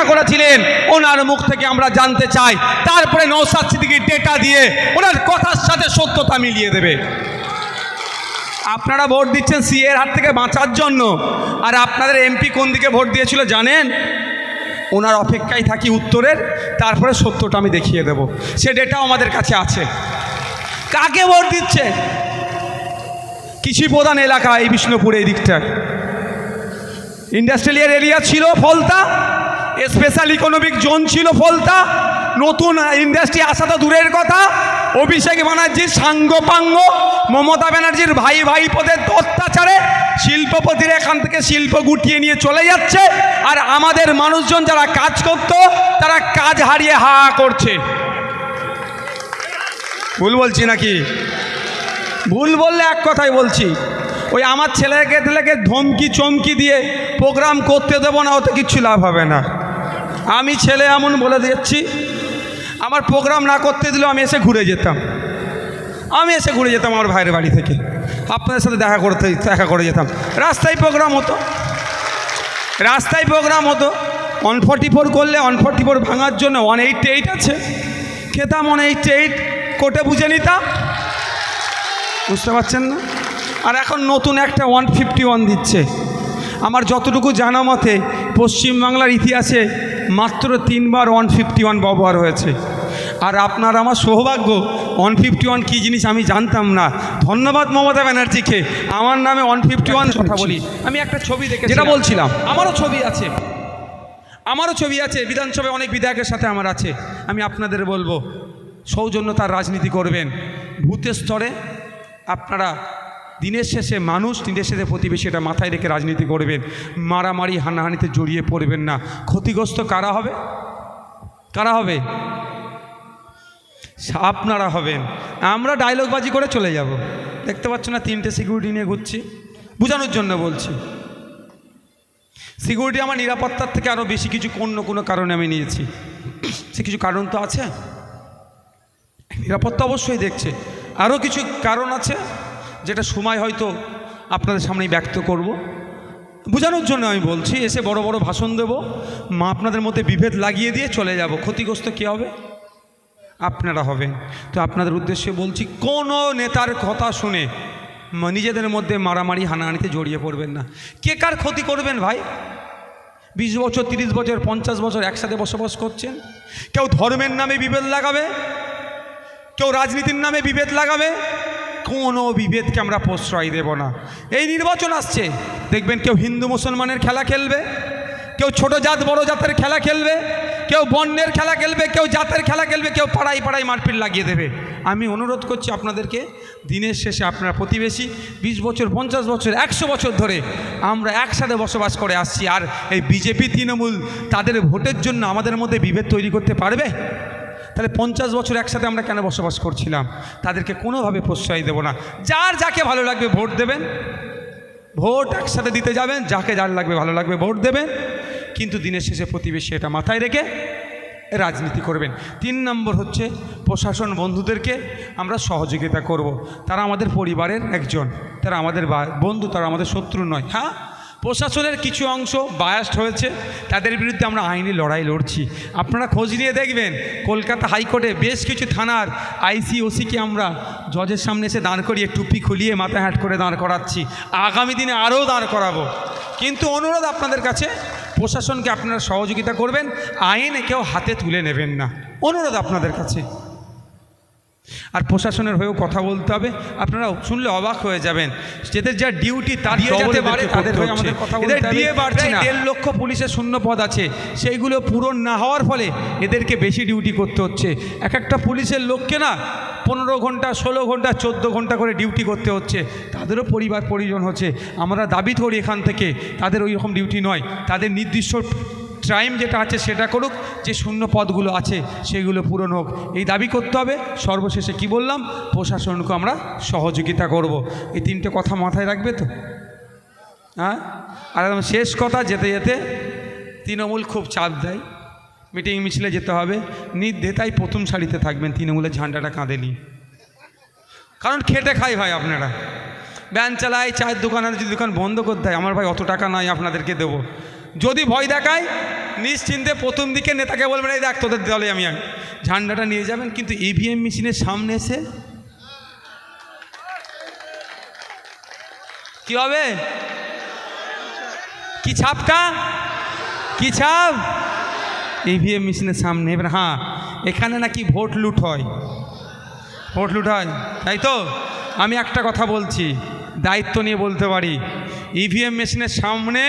সহযোগিতা করেছিলেন, ওনার মুখ থেকে আমরা জানতে চাই। তারপরে নৌসাদ সিদ্দিকির ডেটা দিয়ে ওনার কথার সাথে সত্যতা মিলিয়ে দেবে। আপনারা ভোট দিচ্ছেন সি এর হাত থেকে বাঁচার জন্য। আর আপনাদের এমপি কোন দিকে ভোট দিয়েছিল জানেন? ওনার অপেক্ষায় থাকি উত্তরের, তারপরে সত্যটা আমি দেখিয়ে দেব। সে ডেটাও আমাদের কাছে আছে। কাকে ভোট দিচ্ছে? কৃষি প্রধান এলাকা এই বিষ্ণুপুর এই দিকটা ইন্ডাস্ট্রিয়াল এরিয়া ছিল ফলতা স্পেশাল ইকোনমিক জোন ছিল ফলতা। নতুন ইন্ডাস্ট্রি আসা তো দূরের কথা। অভিষেক ব্যানার্জির সাঙ্গপাঙ্গ, মমতা ব্যানার্জির ভাই ভাই পদের অত্যাচারে শিল্পপতিরা এখান থেকে শিল্প গুটিয়ে নিয়ে চলে যাচ্ছে। আর আমাদের মানুষজন যারা কাজ করতো, তারা কাজ হারিয়ে হা করছে। ভুল বলছি নাকি? ভুল বললে এক কথাই বলছি। ওই আমার ছেলেকে ছেলেকে ধমকি চমকি দিয়ে প্রোগ্রাম করতে দেবো না, ওতে কিচ্ছু লাভ হবে না। আমি ছেলে এমন বলে দিচ্ছি আমার প্রোগ্রাম না করতে দিলেও আমি এসে ঘুরে যেতাম। আমি এসে ঘুরে যেতাম আমার ভাইয়ের বাড়ি থেকে। আপনাদের সাথে দেখা করতে, দেখা করে যেতাম। রাস্তায় প্রোগ্রাম হতো। রাস্তায় প্রোগ্রাম হতো। ওয়ান ফর্টি ফোর করলে ওয়ান ফর্টি ফোর ভাঙার জন্য ওয়ান এইটটি এইট আছে। খেতাম ওয়ান এইটটি এইট কোর্টে বুঝে নিতাম। বুঝতে পারছেন না? আর এখন নতুন একটা ওয়ান ফিফটি ওয়ান দিচ্ছে। আমার যতটুকু জানা মতে, পশ্চিমবাংলার ইতিহাসে মাত্র তিনবার ওয়ান ফিফটি ওয়ান ব্যবহার হয়েছে। আর আপনার আমার সৌভাগ্য ওয়ান ফিফটি ওয়ান কী জিনিস আমি জানতাম না। ধন্যবাদ মমতা ব্যানার্জিকে। আমার নামে ওয়ান ফিফটি ওয়ান কথা বলি। আমি একটা ছবি দেখে যেটা বলছিলাম। আমারও ছবি আছে। আমারও ছবি আছে। বিধানসভায় অনেক বিধায়কের সাথে আমার আছে। আমি আপনাদের বলব সৌজন্যতার রাজনীতি করবেন। ভূতের স্তরে আপনারা দিনের শেষে মানুষ দিনের শেষে প্রতিবেশী এটা মাথায় রেখে রাজনীতি করবেন। মারামারি, হানাহানিতে জড়িয়ে পড়বেন না। ক্ষতিগ্রস্ত কারা হবে? কারা হবে? আপনারা হবেন। আমরা ডায়লগবাজি করে চলে যাব। দেখতে পাচ্ছ না, তিনটে সিকিউরিটি নিয়ে ঘুরছি। বোঝানোর জন্য বলছি। সিকিউরিটি আমার নিরাপত্তার থেকে আরও বেশি কিছু অন্য কোনো কারণে আমি নিয়েছি। সে কিছু কারণ তো আছে? নিরাপত্তা অবশ্যই দেখছে। আরও কিছু কারণ আছে? যেটা সময় হয়তো আপনাদের সামনেই ব্যক্ত করব। বোঝানোর জন্য আমি বলছি, এসে বড় বড় ভাষণ দেবো, মা আপনাদের মধ্যে বিভেদ লাগিয়ে দিয়ে চলে যাব। ক্ষতিগ্রস্ত কী হবে? আপনারা হবেন। তো আপনাদের উদ্দেশ্যে বলছি, কোনো নেতার কথা শুনে নিজেদের মধ্যে মারামারি, হানাহানিতে জড়িয়ে পড়বেন না। কে কার ক্ষতি করবেন ভাই? বিশ বছর, তিরিশ বছর, পঞ্চাশ বছর একসাথে বসবাস করছেন। কেউ ধর্মের নামে বিভেদ লাগাবে, কেউ রাজনীতির নামে বিভেদ লাগাবে কোনো বিভেদকে আমরা প্রশ্রয় দেব না। এই নির্বাচন আসছে। দেখবেন কেউ হিন্দু মুসলমানের খেলা খেলবে, কেউ ছোট জাত, বড় জাতের খেলা খেলবে, কেউ বন্যের খেলা খেলবে, কেউ জাতের খেলা খেলবে, কেউ পাড়ায় পাড়ায় মারপিট লাগিয়ে দেবে। আমি অনুরোধ করছি আপনাদেরকে, দিনের শেষে আপনার প্রতিবেশী, বিশ বছর, পঞ্চাশ বছর, একশো বছর ধরে আমরা একসাথে বসবাস করে আসছি। আর এই বিজেপি, তৃণমূল, তাদের ভোটের জন্য আমাদের মধ্যে বিভেদ তৈরি করতে পারবে? তাহলে পঞ্চাশ বছর একসাথে আমরা কেন বসবাস করছিলাম? তাদেরকে কোনোভাবে প্রশ্রয় দেব না। যার যাকে ভালো লাগবে ভোট দেবেন। ভোট একসাথে দিতে যাবেন, যাকে যার লাগবে ভালো লাগবে ভোট দেবেন। কিন্তু দিনের শেষে প্রতিবেশী এটা মাথায় রেখে রাজনীতি করবেন। তিন নম্বর হচ্ছে প্রশাসন বন্ধুদেরকে আমরা সহযোগিতা করব। তারা আমাদের পরিবারের একজন। তারা আমাদের বন্ধু, তারা আমাদের শত্রু নয়। হ্যাঁ? প্রশাসনের কিছু অংশ বায়াস্ট হয়েছে, তাদের বিরুদ্ধে আমরা আইনি লড়াই লড়ছি। আপনারা খোঁজ নিয়ে দেখবেন, কলকাতা হাইকোর্টে বেশ কিছু থানার আইসি, ওসিকে আমরা জজের সামনে এসে দাঁড় করিয়ে টুপি খুলিয়ে মাথা হ্যাট করে দাঁড় করাচ্ছি। আগামী দিনে আরও দাঁড় করাবো। কিন্তু অনুরোধ আপনাদের কাছে, প্রশাসনকে আপনারা সহযোগিতা করবেন, আইনে কেউ হাতে তুলে নেবেন না। অনুরোধ আপনাদের কাছে। আর প্রশাসনের হয়েও কথা বলতে হবে। আপনারা শুনলে অবাক হয়ে যাবেন। এদের যা ডিউটি তার যাতে তাদের হয়ে আমাদের কথা বাড়ছে না। দেড় লক্ষ পুলিশের শূন্য পদ আছে। সেইগুলো পূরণ না হওয়ার ফলে এদেরকে বেশি ডিউটি করতে হচ্ছে। এক একটা পুলিশের লোককে না পনেরো ঘণ্টা ষোলো ঘণ্টা চোদ্দ ঘণ্টা করে ডিউটি করতে হচ্ছে। তাদেরও পরিবার পরিজন হচ্ছে। আমরা দাবি করি এখান থেকে তাদের ওই রকম ডিউটি নয়। তাদের নির্দিষ্ট টাইম যেটা আছে সেটা করুক, যে শূন্য পদগুলো আছে সেগুলো পূরণ হোক। এই দাবি করতে হবে। সর্বশেষে কি বললাম? প্রশাসনকে আমরা সহযোগিতা করব। এই তিনটে কথা মাথায় রাখবে তো? হ্যাঁ? আর একদম শেষ কথা, যেতে যেতে তৃণমূল খুব চাপ দেয়। মিটিং মিছিলে যেতে হবে। নির্দেতাই প্রথম সারিতে থাকবেন। তৃণমূলের ঝান্ডাটা কাঁধে নিয়ে কারণ খেটে খাই ভাই আপনারা। ব্যান চালায়, চায়ের দোকান আর যদি দোকান বন্ধ করতে হয়, আমার ভাই অত টাকা নাই, আপনাদেরকে দেবো। যদি ভয় দেখায়, নিশ্চিন্তে প্রথম দিকে নেতাকে বলবেন এই দেখ, তোদের দলে আমি আমি ঝান্ডাটা নিয়ে যাবেন, কিন্তু ইভিএম মেশিনের সামনে এসে কি হবে? কি ছাপটা? কি ছাপ? ইভিএম মেশিনের সামনে এবার হ্যাঁ এখানে নাকি ভোট লুট হয়। ভোট লুট হয়, তাই তো? আমি একটা কথা বলছি, দায়িত্ব নিয়ে বলতে পারি। ইভিএম মেশিনের সামনে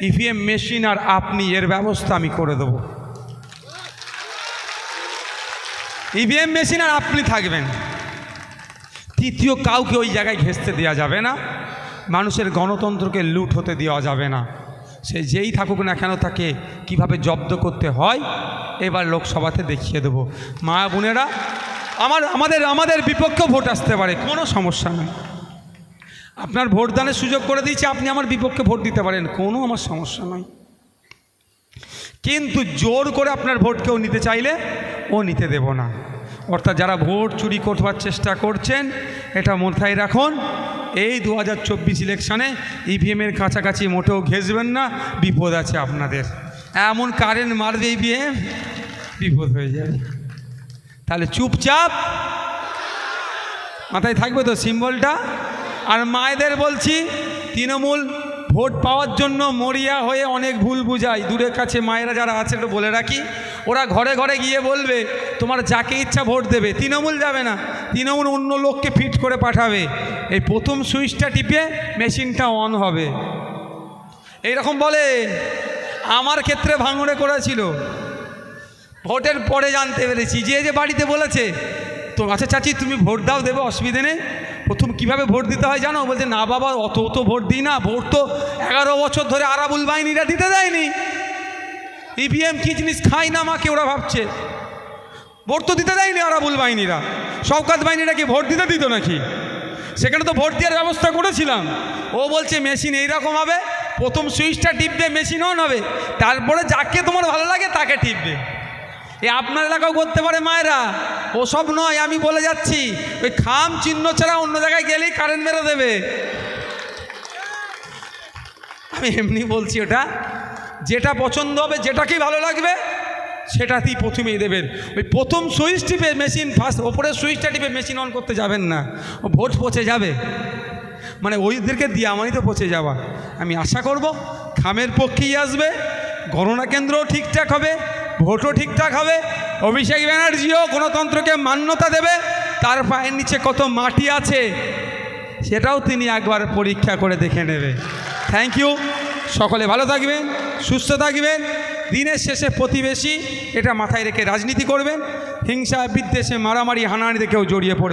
ইভিএম মেশিন আর আপনি, এর ব্যবস্থা আমি করে দেবো। ইভিএম মেশিন আর আপনি থাকবেন, তৃতীয় কাউকে ওই জায়গায় ঘেঁচতে দেওয়া যাবে না। মানুষের গণতন্ত্রকে লুট হতে দেওয়া যাবে না। সে যেই থাকুক না কেন তাকে কীভাবে জব্দ করতে হয়, এবার লোকসভাতে দেখিয়ে দেবো। মা বোনেরা, আমার, আমাদের আমাদের বিপক্ষে ভোট আসতে পারে, কোনো সমস্যা নেই। আপনার ভোটদানের সুযোগ করে দিয়েছি, আপনি আমার বিপক্ষে ভোট দিতে পারেন। কোনো আমার সমস্যা নয় কিন্তু জোর করে আপনার ভোট কেউ নিতে চাইলে, ও নিতে দেব না। অর্থাৎ যারা ভোট চুরি করবার চেষ্টা করছেন, এটা মাথায় রাখুন, এই দু হাজার চব্বিশ ইলেকশানে ইভিএমের কাছাকাছি মোটেও ঘেসবেন না, বিপদ আছে আপনাদের। এমন কারেন্ট মারবে ইভিএম বিপদ হয়ে যাবে। তাহলে চুপচাপ মাথায় থাকবে তো সিম্বলটা? আর মায়েদের বলছি, তৃণমূল ভোট পাওয়ার জন্য মরিয়া হয়ে অনেক ভুল বুঝায়। দূরের কাছে মায়েরা যারা আছে, একটু বলে রাখি। ওরা ঘরে ঘরে গিয়ে বলবে, তোমার যাকে ইচ্ছা ভোট দেবে। তৃণমূল যাবে না। তৃণমূল অন্য লোককে ফিট করে পাঠাবে। এই প্রথম সুইচটা টিপে মেশিনটা অন হবে। এইরকম বলে, আমার ক্ষেত্রে ভাঙড়ে করেছিল। ভোটের পরে জানতে পেরেছি। যে যে বাড়িতে বলেছে, তো আচ্ছা চাচি, তুমি ভোট দাও, দেবে, অসুবিধে নেই। প্রথম কীভাবে ভোট দিতে হয় জানো? বলছে, না বাবা, অত তো ভোট দিই না, ভোট তো এগারো বছর ধরে আরাবুল বাহিনীরা দিতে দেয়নি। ইভিএম কি জিনিস খাই না মাকে ওরা ভাবছে। ভোট তো দিতে দেয়নি আরাবুল বাহিনীরা। শওকাত বাহিনীরা কি ভোট দিতে দিত নাকি? সেখানে তো ভোট দেওয়ার ব্যবস্থা করেছিলাম। ও বলছে, মেশিন এইরকম হবে, প্রথম সুইচটা টিপবে, মেশিন অন হবে। তারপরে যাকে তোমার ভালো লাগে তাকে টিপবে। এ আপনার এলাকাও করতে পারে মায়েরা। ওসব নয়, আমি বলে যাচ্ছি, ওই খাম চিহ্ন ছাড়া অন্য জায়গায় গেলেই কারেন্ট মেরে দেবে। আমি এমনি বলছি ওটা, যেটা পছন্দ হবে, যেটাকেই ভালো লাগবে, সেটাতেই প্রথমেই দেবেন। ওই প্রথম সুইচ টিপে মেশিন ফার্স্ট ওপরের সুইচটা টিপে মেশিন অন করতে যাবেন না। ও ভোট পচে যাবে। মানে ওইদেরকে দিয়ে আমারই তো পচে যাওয়া। আমি আশা করব, খামের পক্ষেই আসবে, গণনা কেন্দ্রও ঠিকঠাক হবে। ভোটও ঠিকঠাক হবে। অভিষেক ব্যানার্জিও গণতন্ত্রকে মান্যতা দেবে। তার পায়ের নিচে কত মাটি আছে, সেটাও তিনি একবার পরীক্ষা করে দেখে নেবে। থ্যাংক ইউ সকলে ভালো থাকবেন, সুস্থ থাকবেন। দিনের শেষে প্রতিবেশী, এটা মাথায় রেখে রাজনীতি করবেন। হিংসা, বিদ্বেষে, মারামারি, হানাহানিতে কেউ জড়িয়ে পড়বে